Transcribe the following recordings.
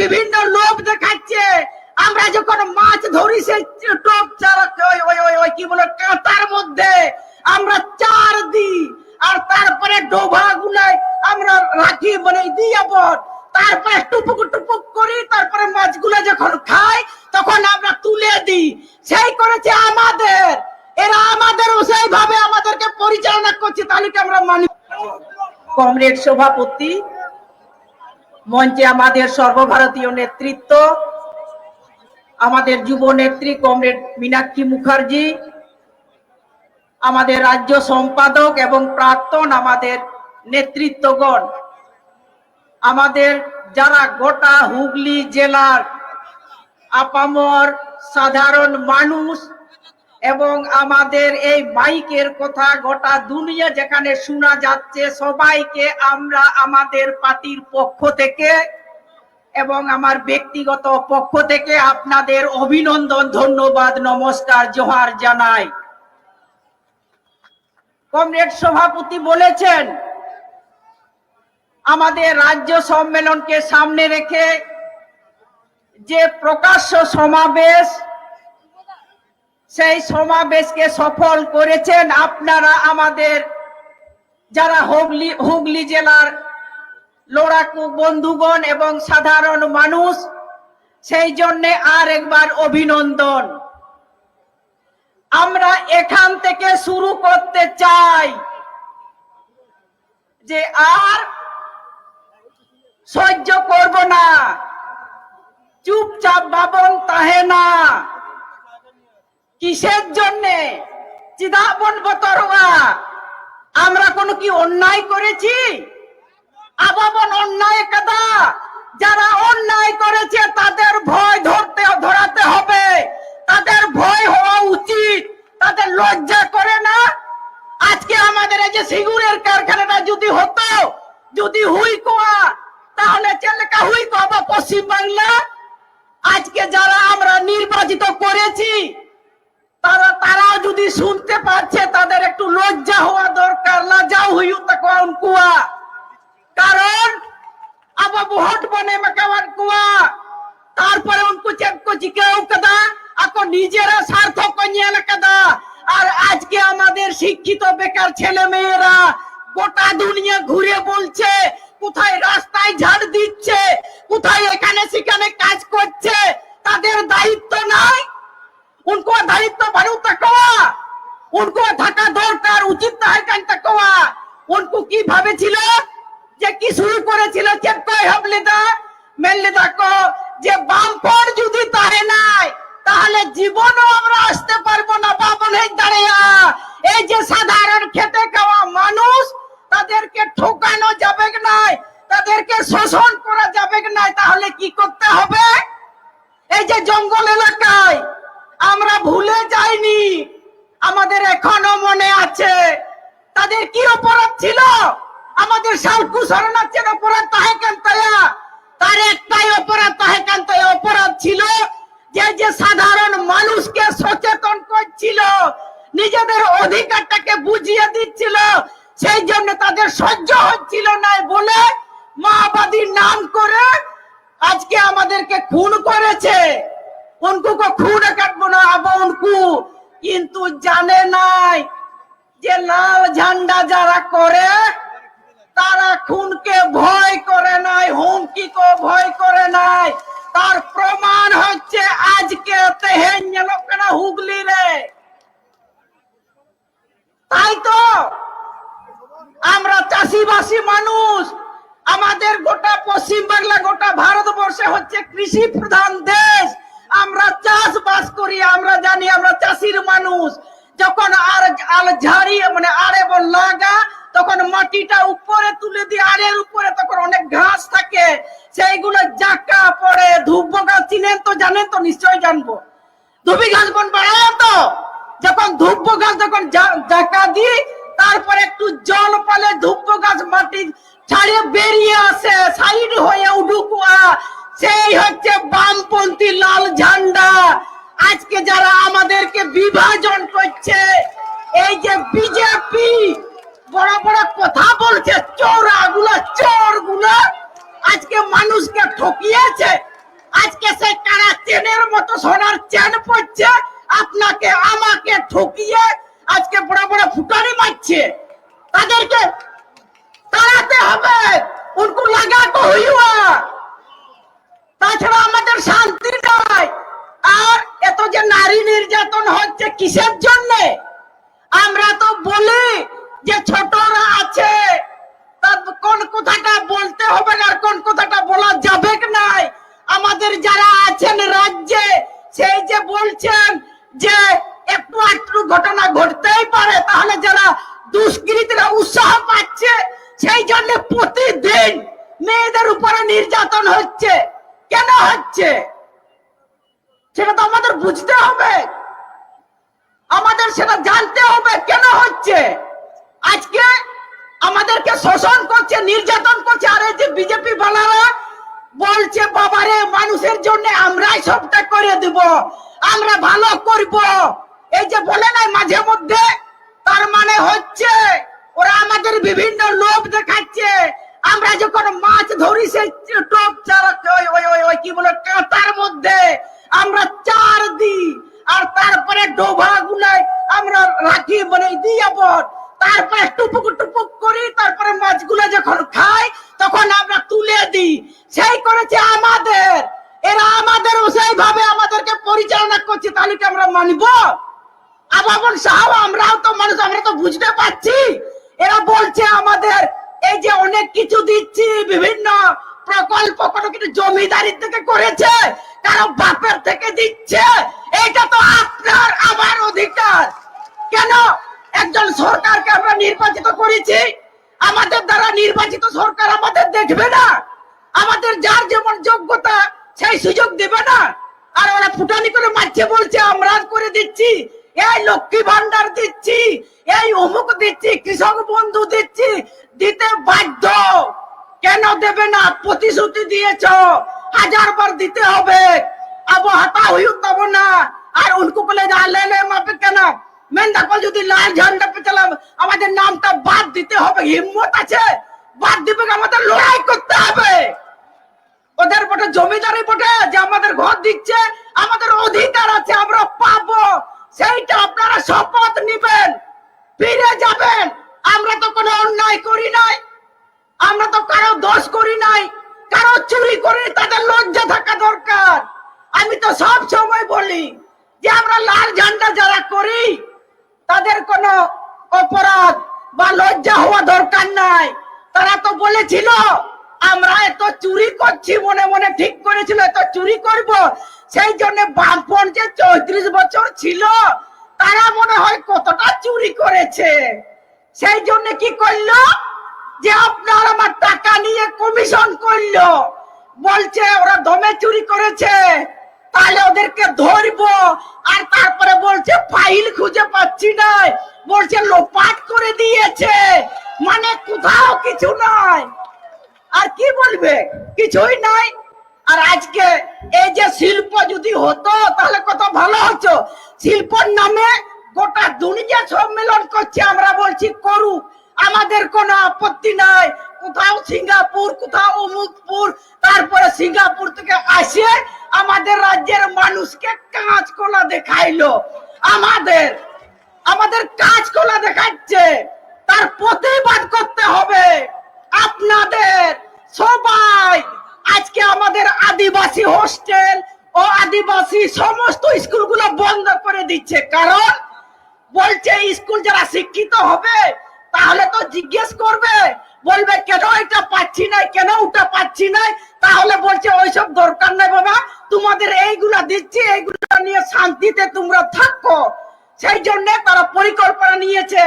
বিভিন্ন লোভ দেখাচ্ছে। আমরা যখন মাছ ধরি, সেই টোপ ওই কি বলে কাঁটার মধ্যে আমরা চার দিই। আর তারপরে ডোভা গুলাই আমরা রাখি মানে দিই আবার তারপরে টুপুক টুপুক করি, তারপরে মাছগুলো যখন খাই, তখন আমরা তুলে দিই। সেই করেছে আমাদের। এরা আমাদেরও সেইভাবে আমাদেরকে পরিচালনা করছে, তাহলে আমরা মানি? কমরেড সভাপতি মঞ্চে আমাদের সর্বভারতীয় নেতৃত্ব, আমাদের যুব নেত্রী কমরেড মীনাক্ষী মুখার্জি, আমাদের রাজ্য সম্পাদক এবং প্রাক্তন আমাদের নেতৃত্বগণ, আমাদের যারা গোটা হুগলি জেলার আপামর সাধারণ মানুষ এবং আমাদের এই মাইকের কথা গোটা দুনিয়া যেখানে শোনা যাচ্ছে, সবাইকে আমরা আমাদের পার্টির পক্ষ থেকে এবং আমার ব্যক্তিগত পক্ষ থেকে আপনাদের অভিনন্দন, ধন্যবাদ, নমস্কার, জোহার জানাই। কমরেড সভাপতি বলেছেন, আমাদের রাজ্য সম্মেলনকে সামনে রেখে যে প্রকাশ্য সমাবেশ সেই সমাবেশকে সফল করেছেন আপনারা আমাদের যারা হুগলি হুগলি জেলার লড়াকু বন্ধুগণ এবং সাধারণ মানুষ, সেই জন্যে আর একবার অভিনন্দন। আমরা এখান থেকে শুরু করতে চাই যে আর সহ্য করব না। চুপচাপ বাবন তাহে না কিসের জন্যে? চিদাবন বতরোয়া আমরা কোনো কি অন্যায় করেছি? আবাবন অন্যায় কাদা। যারা অন্যায় করেছে, তাদের ভয় ধরতে, ধরাতে হবে। তাদের ভয় হওয়া উচিত। তাদের লজ্জা করে না। আজকে আমাদের এই যে সিগুরের কারখানাটা যদি হতো, যদি হুই কোয়া, তাহলে চেলেকা হুই কোয়া পশ্চিম বাংলা আজকে যারা আমরা নির্বাচিত করেছি তারা তারাও যদি শুনতে পাচ্ছে তাদের একটু লজ্জা হওয়া দরকার। লাজাও হইউ তখন কুয়া। কারণ আবার বহুত বনে মেকাবার কুয়া। তারপরে উনকু চেক কো জিকাও কাদা, আকো নিজেরা স্বার্থক নিয়ে কাদা। আর আজকে আমাদের শিক্ষিত বেকার ছেলে মেয়েরা গোটা দুনিয়া ঘুরে বলছে, কোথায় তাদেরকে ঠকানো যাবে নাই? তাদেরকে শোষণ করা যাবে নাই? তাহলে কি করতে হবে? এই যে জঙ্গল এলাকায়, আমরা ভুলে যাইনি, আমাদের এখনও মনে আছে। তাদের কি অপরাধ ছিল? আমাদের সালকু শরণার্থীর অপরাধ তাহে কেন তার একটাই অপরাধ তাহে কেন অপরাধ ছিল যে যে সাধারণ মানুষকে সচেতন করছিল, নিজেদের অধিকারটাকে বুঝিয়ে দিচ্ছিল সেই জন্য তাদের সহ্য হচ্ছিল না বলে মাওবাদীর নাম করে আজকে আমাদেরকে খুন করেছে। উনকু কো কাটবো না, আবো কিন্তু জানে নাই যে লাল ঝান্ডা যারা করে, তারা খুনকে ভয় করে নাই হুমকি ভয় করে নাই। তার প্রমাণ হচ্ছে আজকে তেহেন লোকেরা হুগলি রে তাই তো আমরা চাষিবাসী মানুষ আমাদের গোটা পশ্চিম বাংলা গোটা ভারতবর্ষে হচ্ছে কৃষি প্রধান দেশ। আমরা চাষবাস করি, আমরা জানি আমরা চাষির মানুষ। যখন আর আল ঝাড়ি মানে আরে লাগা, তখন মাটিটা উপরে তুলে দিয়ে আরের উপরে তখন অনেক ঘাস থাকে। সেইগুলো জাকা পড়ে, ধূপ গাছ চিনেন তো, জানেন তো, নিশ্চয়ই জানব। ধুবি ঘাস বন বাড়ায় তো। যখন ধূপ গাছ যখন জাকা দিই, তারপর একটু জল পালে ধূপ গাছ মাটি ছাড়িয়ে বেরিয়ে আসে, সাইড হয়ে উঠুকুয়া সেই হচ্ছে বামপন্থী লাল ঝান্ডা। আজকে যারা আমাদেরকে বিভাজন করছে, এই যে বিজেপি, বড় বড় কথা বলছে চোরা গুলা চোরগুলা আজকে মানুষকে ঠকিয়েছে। আজকে সে কারা চেনের মতো সোনার চেন পড়ছে, আপনাকে, আমাকে ঠকিয়ে আজকে বড় বড় ফুটানি মারছে। তাদেরকে তাড়াতে হবে। উनको লাগা তো হইয়া। তাছাড়া আমাদের শান্তি নাই। আর এত যে নারী নির্যাতন হচ্ছে কিসের জন্য? আমরা তো বলি যে ছোটরা আছে কোন কথাটা বলতে হবে আর কোন কথাটা বলা যাবে নাই? আমাদের যারা আছেন রাজ্যে, সেই যে বলছেন যে একটু একটু ঘটনা ঘটতেই পারে, তাহলে যারা দুষ্কৃতীরা উৎসাহ পাচ্ছে সেই জন্য প্রতিদিন মেয়েদের উপরে নির্যাতন হচ্ছে। কেন হচ্ছে? সেটা তো আমাদের বুঝতে হবে। আমাদের সেটা জানতে হবে কেন হচ্ছে? আজকে আমাদেরকে শোষণ করছে, নির্যাতন করছে, আর এই যে বিজেপি বালারা বলছে, বাবারে, মানুষের জন্য আমরাই সবটা করে দিব। আমরা ভালো করব। এই যে বলে নাই মাঝে মধ্যে, তার মানে হচ্ছে ওরা আমাদের বিভিন্ন লোভ দেখাচ্ছে। আমরা যখন মাছ ধরি, সেই টোপ চারা ওই ওই ওই কি বলে, কাঁটার মধ্যে আমরা চার দিই, আর তারপরে ডোভা গুলাই আমরা রাখি মানে দিয়ে পর তারপরে টুপুক টুপুক করি, তারপরে মাছগুলো যখন খাই, তখন আমরা তুলে দিই। সেই করেছে আমাদের। এরা আমাদের সেইভাবে আমাদেরকে পরিচালনা করছে, তাহলে কি আমরা মানবো? আবাবন সাহেব, আমরাও তো মানুষ, আমরা তো বুঝতে পারছি। এরা বলছে আমাদের এই যে অনেক কিছু দিচ্ছি, বিভিন্ন প্রকল্প কোনো কিছু জমিদারি থেকে করেছে, কারও বাপের থেকে দিচ্ছে। এটা তো আপনার, আমার অধিকার। কেন? একজন সরকারকে আমরা নির্বাচিত করেছি। আমাদের দ্বারা নির্বাচিত সরকার আমাদের দেখবে না। আমাদের যার যেমন যোগ্যতা, সেই সুযোগ দেবে না। আর ওরা ফুটানি করে মারছে বলছে, আমরা করে দিচ্ছি। এই লক্ষ্মী ভান্ডার দিচ্ছি। এই অমুক দিচ্ছি, কৃষক বন্ধু দিচ্ছি, দিতে বাধ্য। কেন দেবে না? প্রতিশ্রুতি দিয়েছ। হাজার বার দিতে হবে। আবো হাতা হইউ তব না। আর উনকু বলে যা লে মাপে কেন? মেন্দা কল যদি লাল ঝান্ডা পে চালাম আমাদের নামটা বাদ দিতে হবে। হিম্মত আছে? বাদ দিবে আমাদের লড়াই করতে হবে। ওদের বটে, জমিদারি বটে, যে আমাদের ঘর দিচ্ছে, আমাদের অধিকার আছে, আমরা পাবো। সেইটা আপনারা শপথ নিবেন। ফিরে যাবেন। আমরা তো কোনো অন্যায় করি নাই। আমরা তো কারও দোষ করি নাই। কারও চুরি করি তাদের লজ্জা থাকা দরকার। আমি তো সব সময় বলি যে আমরা লাল ঝান্ডা যারা করি, তাদের কোনো অপরাধ বা লজ্জা হওয়া দরকার নাই। তারা তো বলেছিল, আমরা এত চুরি করছি, মনে মনে ঠিক করেছিল, এত চুরি করব। সেই জন্য বামপন যে চৌত্রিশ বছর ছিল। তারা মনে হয় কতটা চুরি করেছে। সেই জন্য কি করল? যে আপনার আমার টাকা নিয়ে কমিশন করল। বলছে, ওরা দমে চুরি করেছে। তাহলে ওদেরকে ধরবো। আর তারপরে বলছে, ফাইল খুঁজে পাচ্ছি না। বলছে, লোপাট করে দিয়েছে। মানে কোথাও কিছু নাই। আর কি বলবে? কিছুই নাই। আর আজকে এই যে শিল্প যদি হতো, তাহলে কত ভালো হতো। শিল্পর নামে গোটা দুনিয়া সম্মেলন করছে, আমরা বলছি করুক আমাদের কোনো আপত্তি নাই। কোথাও সিঙ্গাপুর, কোথাও অমুকপুর, তারপরে সিঙ্গাপুর থেকে আসে আমাদের রাজ্যের মানুষকে কাঁচকলা দেখাইলো। আমাদের আমাদের কাঁচকলা দেখাচ্ছে। তার প্রতিবাদ করতে হবে। আপনাদের সবাই আজকে আমাদের আদিবাসী হোস্টেল ও আদিবাসী সমস্ত স্কুলগুলো বন্ধ করে দিচ্ছে। কারণ বলছে, স্কুল যারা শিক্ষিত হবে, তাহলে তো জিজ্ঞেস করবে, বলবে, কেন এটা পাচ্ছি না কেন ওটা পাচ্ছি না তাহলে বলছে, ওইসব দরকার নাই বাবা, তোমাদের এইগুলা দিচ্ছি, এইগুলা নিয়ে শান্তিতে তোমরা থাকো। সেই জন্য তারা পরিকল্পনা নিয়েছে,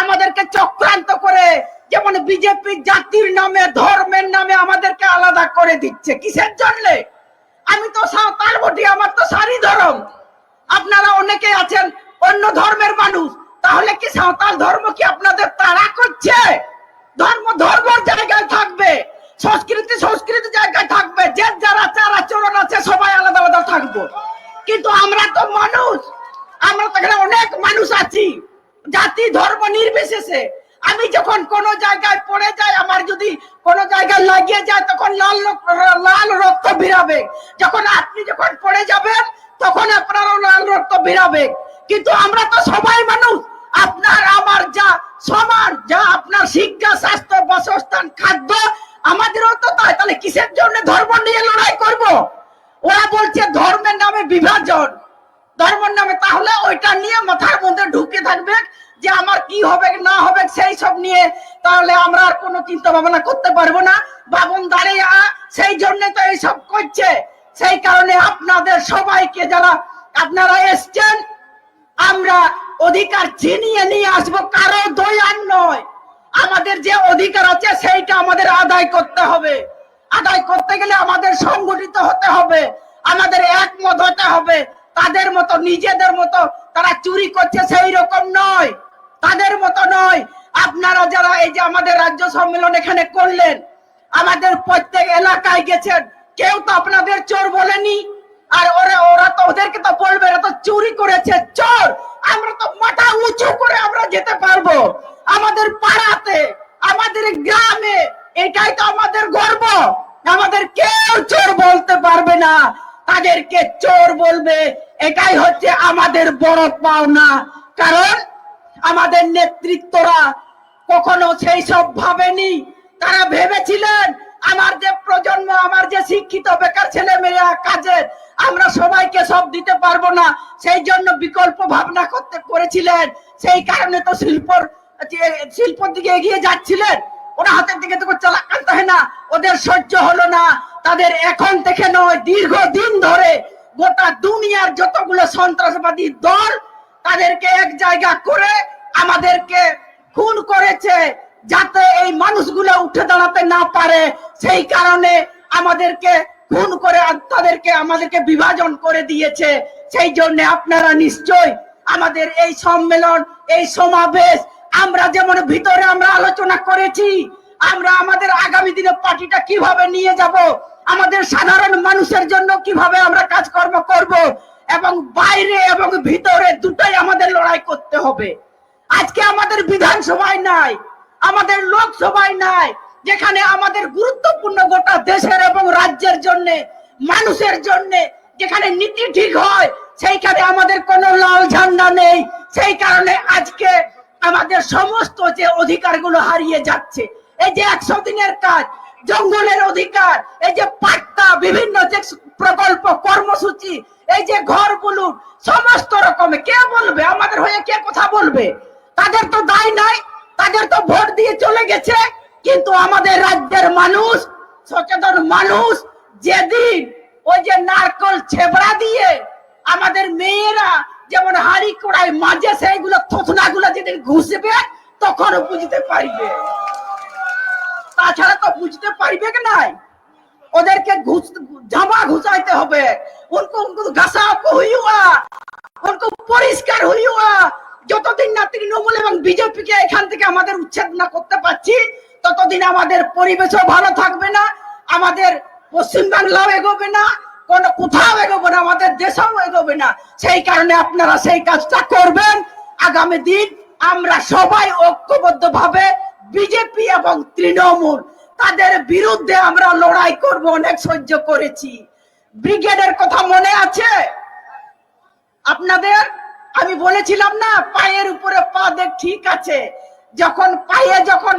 আমাদেরকে চক্রান্ত করে যেমন বিজেপি জাতির নামে, ধর্মের নামে আমাদেরকে আলাদা করে দিচ্ছে। কিসের জন্য? আমি তো সাঁওতাল বটি, আমার তো সারি ধর্ম। আপনারা অনেকে আছেন অন্য ধর্মের মানুষ। তাহলে কি সাঁওতাল ধর্ম কি আপনাদের তাড়া করছে? ধর্ম ধর্মের জায়গায় থাকবে, সংস্কৃতি সংস্কৃতি জায়গায় থাকবে, যে যারা চার আচরণ আছে, সবাই আলাদা আলাদা থাকব। কিন্তু আমরা তো মানুষ, আমরা তো এখানে অনেক মানুষ আছি। জাতি ধর্ম নির্বিশেষে আমি যখন কোন জায়গায় পড়ে যাই, আমার যদি কোন জায়গায় লাগিয়ে যায়, তখন লাল লাল রক্ত ভিড়াবে যখন আপনি যখন পড়ে যাবেন, তখন আপনারও লাল রক্ত ভিড়াবে কিন্তু আমরা তো সবাই মানুষ। আপনার, আমার যা সমান, যা আপনার শিক্ষা, স্বাস্থ্য, বাসস্থান, খাদ্য, আমাদেরও তো তাই। তাহলে কিসের জন্য ধর্ম নিয়ে লড়াই করব? ওরা বলছে ধর্মের নামে বিভাজন। ধর্মের নামে তাহলে ওইটা নিয়ে মাথার মধ্যে ঢুকে থাকবে যে আমার কি হবে, না হবে, সেই সব নিয়ে তাহলে আমরা আর কোনো চিন্তা ভাবনা করতে পারব না। বাবন দাঁড়িয়ে, সেই জন্য তো এইসব করছে। সেই কারণে আপনাদের সবাইকে যারা আপনারা এসছেন, আমরা অধিকার ছিনিয়ে নিয়ে আসব, কারও দয়ার নয়। আমাদের যে অধিকার আছে, সেইটা আমাদের আদায় করতে হবে। আদায় করতে গেলে আমাদের সংগঠিত হতে হবে। আমাদের একমত হতে হবে। তাদের মতো, নিজেদের মতো তারা চুরি করছে, সেই রকম নয়। তাদের মতো নয়। আপনারা যারা এই যে আমাদের রাজ্য সম্মেলন এখানে করলেন, আমাদের প্রত্যেক এলাকায় গেছেন, কেউ তো আপনাদের চোর বলেনি। আর ওরা ওরা তো ওদেরকে তো বলবে, এরা তো চুরি করেছে, চোর! আমরা তো মাথা উঁচু করে আমরা যেতে পারব। আমাদের পাড়াতে, আমাদের গ্রামে, এটাই তো আমাদের গর্ব। আমাদের কেউ চোর বলতে পারবে না। তাদেরকে চোর বলবে, এটাই হচ্ছে আমাদের বড় পাওনা। কারণ আমাদের নেতৃত্বরা কখনো সেই সব ভাবেনি। তারা ভেবেছিলেন, আমার যে প্রজন্ম, আমার যে শিক্ষিত বেকার ছেলে মেয়েরা কাজে, আমরা সবাইকে সব দিতে পারব না। সেই জন্য বিকল্প ভাবনা করতে করেছিলেন। সেই কারণে তো শিল্পর শিল্পর দিকে এগিয়ে যাচ্ছিলেন। ওরা হাতের দিকে তো চালাকান হয় না। ওদের সহ্য হলো না। তাদের এখন থেকে নয় দীর্ঘ দিন ধরে গোটা দুনিয়ার যতগুলো সন্ত্রাসবাদী দল তাদেরকে এক জায়গা করে আমাদেরকে খুন করেছে যাতে এই মানুষগুলো উঠে দাঁড়াতে না পারে। সেই কারণে আমাদেরকে খুন করে তাদেরকে আমাদেরকে বিভাজন করে দিয়েছে। সেই জন্য আপনারা নিশ্চয় আমাদের এই সম্মেলন, এই সমাবেশ, আমরা যেমন ভিতরে আমরা আলোচনা করেছি, আমরা আমাদের আগামী দিনে পার্টিটা কীভাবে নিয়ে যাব, আমাদের সাধারণ মানুষের জন্য কীভাবে আমরা কাজকর্ম করব, এবং বাইরে এবং ভিতরে দুটাই আমাদের লড়াই করতে হবে। আজকে আমাদের বিধানসভায় নাই, আমাদের লোকসভায় নাই, যেখানে আমাদের গুরুত্বপূর্ণ গোটা দেশের এবং রাজ্যের জন্য, মানুষের জন্য যেখানে নীতি ঠিক হয়, সেইখানে আমাদের কোনো লাল ঝান্ডা নেই। সেই কারণে আজকে আমাদের সমস্ত যে অধিকারগুলো হারিয়ে যাচ্ছে, এই যে একশো দিনের কাজ, জঙ্গলের অধিকার, এই যে পাট্টা, বিভিন্ন যে প্রকল্প, কর্মসূচি, এই যে ঘর বলুন সমস্ত রকমের কে বলবে? আমাদের হয়ে কে কথা বলবে? তাদের তো দায় নাই, তাদের তো ভোট দিয়ে চলে গেছে, কিন্তু আমাদের রাজ্যের মানুষ, সচেতন মানুষ, যেদিন ওই যে নারকল ছেবড়া দিয়ে আমাদের মেয়েরা যেমন হাড়ি কড়াই মাঝে সেইগুলো থোথনা গুলো যেদিন ঘুষবে তখন বুঝতে পারবে। তাছাড়া তো বুঝতে পারবে কি নাই? ওদেরকে ঘুষ জামা ঘুষাইতে হবে। উনকো উনকো ঘাসা হুইয়া উনকো পরিষ্কার হুইয়া যতদিন না তৃণমূল এবং বিজেপি কে এখান থেকে আমাদের উচ্ছেদ না করতে পারছি, ততদিন আমাদের পরিবেশও ভালো থাকবে না, আমাদের পশ্চিম বাংলাও এগোবে না, কোন কোথাও এগোবে না, আমাদের দেশেও এগোবে না। সেই কারণে আপনারা সেই কাজটা করবেন। আগামী দিন আমরা সবাই ঐক্যবদ্ধ ভাবে বিজেপি এবং তৃণমূল, তাদের বিরুদ্ধে আমরা লড়াই করব, অনেক সহ্য করেছি। ব্রিগেডের কথা মনে আছে? আপনাদের? আমি বলেছিলাম না, পায়ের উপরে পা দেখ, ঠিক আছে। যখন পায়ে যখন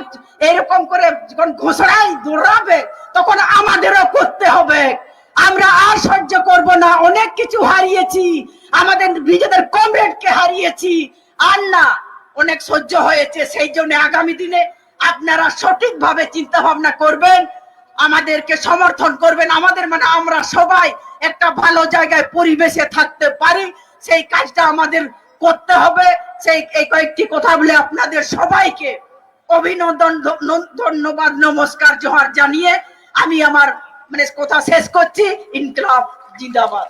এরকম করে যখন ঘোষণায় দৌড়াবে, তখন আমাদেরও করতে হবে। আমরা আর সহ্য করব না, অনেক কিছু হারিয়েছি। আমাদের নিজেদের কমরেডকে হারিয়েছি। আর না, অনেক সহ্য হয়েছে, সেই জন্য আগামী দিনে আপনারা সঠিকভাবে চিন্তা ভাবনা করবেন, আমাদেরকে সমর্থন করবেন। আমাদের মানে আমরা সবাই একটা ভালো জায়গায় পরিবেশে থাকতে পারি। সেই কাজটা আমাদের করতে হবে। সেই এই কয়েকটি কথা বলে আপনাদের সবাইকে অভিনন্দন ধন্যবাদ, নমস্কার, জোহার জানিয়ে আমি আমার মানে কথা শেষ করছি। ইনকলাব জিন্দাবাদ।